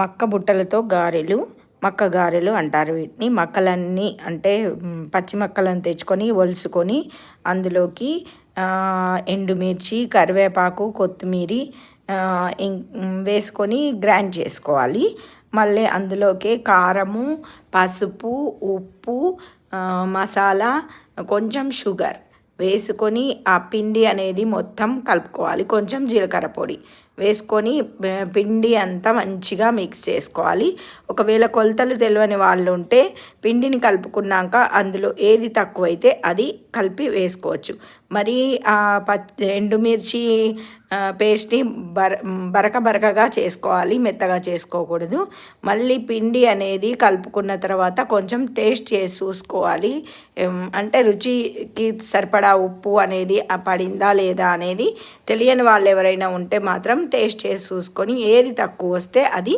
మక్క బుట్టలతో గారెలు మక్క గారెలు అంటారు. వీటిని మక్కలన్నీ అంటే పచ్చి మక్కలను తెచ్చుకొని ఒలుసుకొని అందులోకి ఎండుమిర్చి కరివేపాకు కొత్తిమీర వేసుకొని గ్రైండ్ చేసుకోవాలి. మళ్ళీ అందులోకి కారము పసుపు ఉప్పు మసాలా కొంచెం షుగర్ వేసుకొని ఆ పిండి అనేది మొత్తం కలుపుకోవాలి. కొంచెం జీలకర్ర పొడి. వేసుకొని పిండి అంతా మంచిగా మిక్స్ చేసుకోవాలి. ఒకవేళ కొలతలు తెలియని వాళ్ళు ఉంటే పిండిని కలుపుకున్నాక అందులో ఏది తక్కువైతే అది కలిపి వేసుకోవచ్చు. మరి ఆ ప ఎండుమిర్చి పేస్ట్ని బర బరక బరకగా చేసుకోవాలి మెత్తగా చేసుకోకూడదు. మళ్ళీ పిండి అనేది కలుపుకున్న తర్వాత కొంచెం టేస్ట్ చేసి చూసుకోవాలి. అంటే రుచికి సరిపడా ఉప్పు అనేది పడిందా లేదా అనేది తెలియని వాళ్ళు ఎవరైనా ఉంటే మాత్రం టేస్ట్ చేసి చూసుకొని ఏది తక్కువ వస్తే అది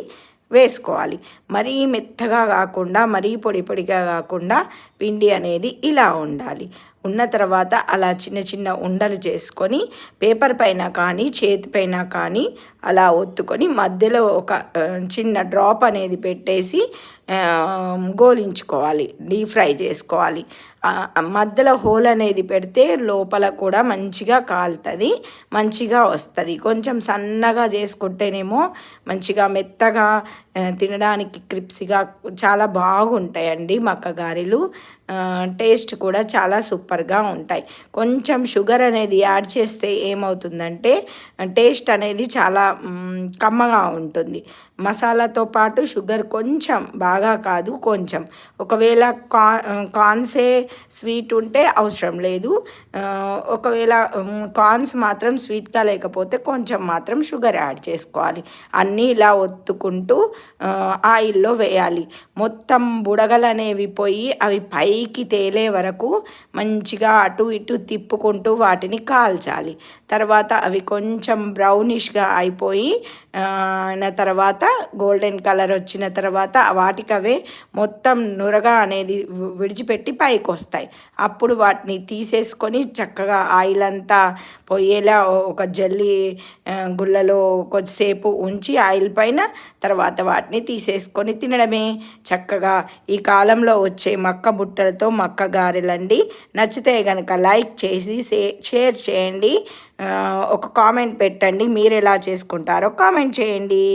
వేసుకోవాలి. మరీ మెత్తగా కాకుండా మరీ పొడి పొడిగా కాకుండా పిండి అనేది ఇలా ఉండాలి. ఉన్న తర్వాత అలా చిన్న చిన్న ఉండలు చేసుకొని పేపర్ పైన కానీ చేతిపైన కానీ అలా ఒత్తుకొని మధ్యలో ఒక చిన్న డ్రాప్ అనేది పెట్టేసి గోలించుకోవాలి డీప్ ఫ్రై చేసుకోవాలి. మధ్యలో హోల్ అనేది పెడితే లోపల కూడా మంచిగా కాలుతుంది మంచిగా వస్తుంది. కొంచెం సన్నగా చేసుకుంటేనేమో మంచిగా మెత్తగా తినడానికి క్రిప్సిగా చాలా బాగుంటాయండి మక్క గారెలు టేస్ట్ కూడా చాలా సూపర్గా ఉంటాయి. కొంచెం షుగర్ అనేది యాడ్ చేస్తే ఏమవుతుందంటే టేస్ట్ అనేది చాలా కమ్మగా ఉంటుంది. మసాలాతో పాటు షుగర్ కొంచెం బాగా కాదు కొంచెం. ఒకవేళ కా కార్న్సే స్వీట్ ఉంటే అవసరం లేదు. ఒకవేళ కార్న్స్ మాత్రం స్వీట్గా లేకపోతే కొంచెం మాత్రం షుగర్ యాడ్ చేసుకోవాలి. అన్నీ ఇలా ఒత్తుకుంటూ ఆయిల్లో వేయాలి. మొత్తం బుడగలు అనేవి పోయి అవి పైకి తేలే వరకు మంచిగా అటు ఇటు తిప్పుకుంటూ వాటిని కాల్చాలి. తర్వాత అవి కొంచెం బ్రౌనిష్గా అయిపోయి తర్వాత గోల్డెన్ కలర్ వచ్చిన తర్వాత వాటికవే మొత్తం నురగ అనేది విడిచిపెట్టి పైకి వస్తాయి అప్పుడు వాటిని తీసేసుకొని చక్కగా ఆయిల్ అంతా పోయేలా ఒక జల్లి గుళ్ళలో కొద్దిసేపు ఉంచి ఆయిల్ పైన తర్వాత వాటిని తీసేసుకొని తినడమే. చక్కగా ఈ కాలంలో వచ్చే మక్క బుట్టలతో మక్క గారెలండి. నచ్చితే కనుక లైక్ చేసి షేర్ చేయండి. ఒక కామెంట్ పెట్టండి. మీరు ఎలా చేసుకుంటారో కామెంట్ చేయండి.